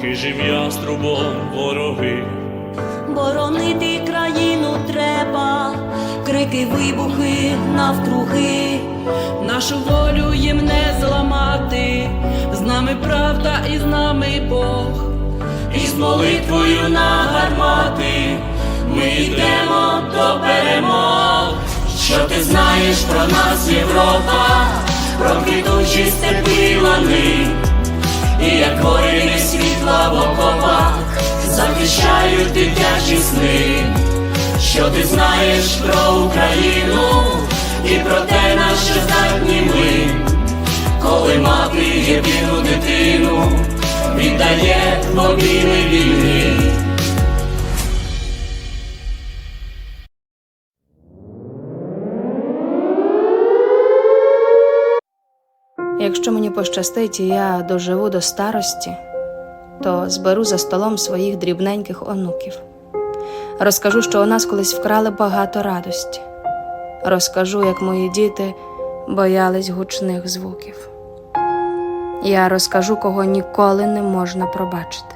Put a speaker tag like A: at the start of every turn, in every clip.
A: хижим яструбом вороги.
B: Боронити країну треба, крики, вибухи навкруги.
C: Нашу волю їм не зламати, з нами правда і з нами Бог.
A: І з молитвою на гармати ми йдемо до перемог. Що ти знаєш про нас, Європа, про квітучі степи лани, і як воїни світла в окопах захищають дитячі сни. Що ти знаєш про Україну і про те, на що здатні ми, коли мати єдину дитину віддає в обійми війни.
D: Якщо мені пощастить і я доживу до старості, то зберу за столом своїх дрібненьких онуків. Розкажу, що у нас колись вкрали багато радості. Розкажу, як мої діти боялись гучних звуків. Я розкажу, кого ніколи не можна пробачити.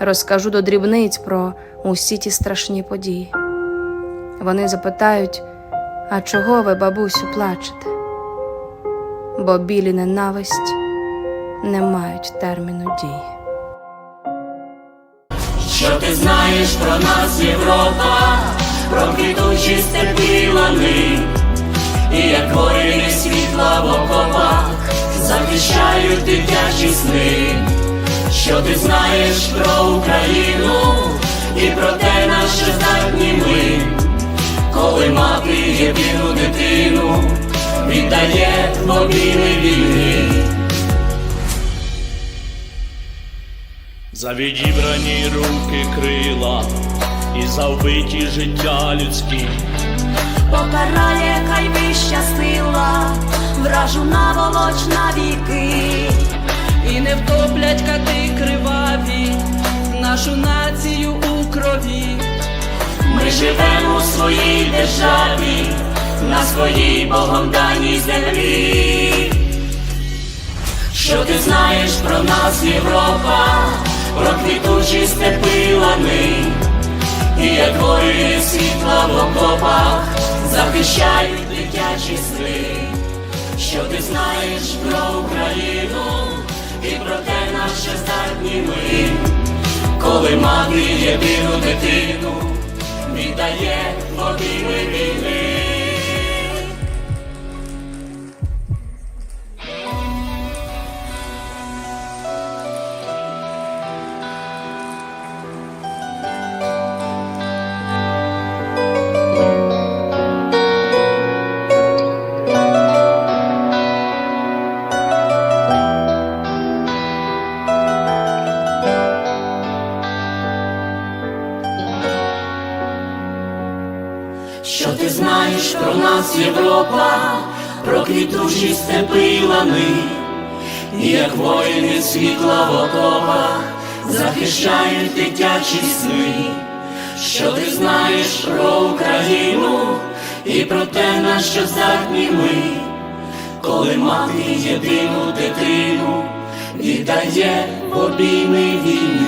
D: Розкажу до дрібниць про усі ті страшні події. Вони запитають, а чого ви, бабусю, плачете? Бо білі ненависть не мають терміну дії.
A: Що ти знаєш про нас, Європа, про квітучі степи лани, і як воїни світла в окопах захищають дитячі сни. Що ти знаєш про Україну і про те, на що здатні ми, коли мати єдину дитину віддає в обійми війни. За відібрані руки крила і за вбиті життя людські.
B: Покарає хай вища сила, вражу наволоч на віки.
C: І не втоплять кати криваві, нашу націю у крові.
A: Ми живемо у своїй державі, на своїй Богом даній землі. Що ти знаєш про нас, Європа, про квітучі степи лани, і як воїни світла в окопах захищають дитячі сни. Що ти знаєш про Україну і про те, на що здатні ми, коли мати єдину дитину віддає обійми війни. Ти знаєш про нас, Європа, про квітучі степи лани, і як воїни світла в окопах захищають дитячі сни. Що ти знаєш про Україну і про те, на що здатні ми, коли мати єдину дитину віддає в обійми війни.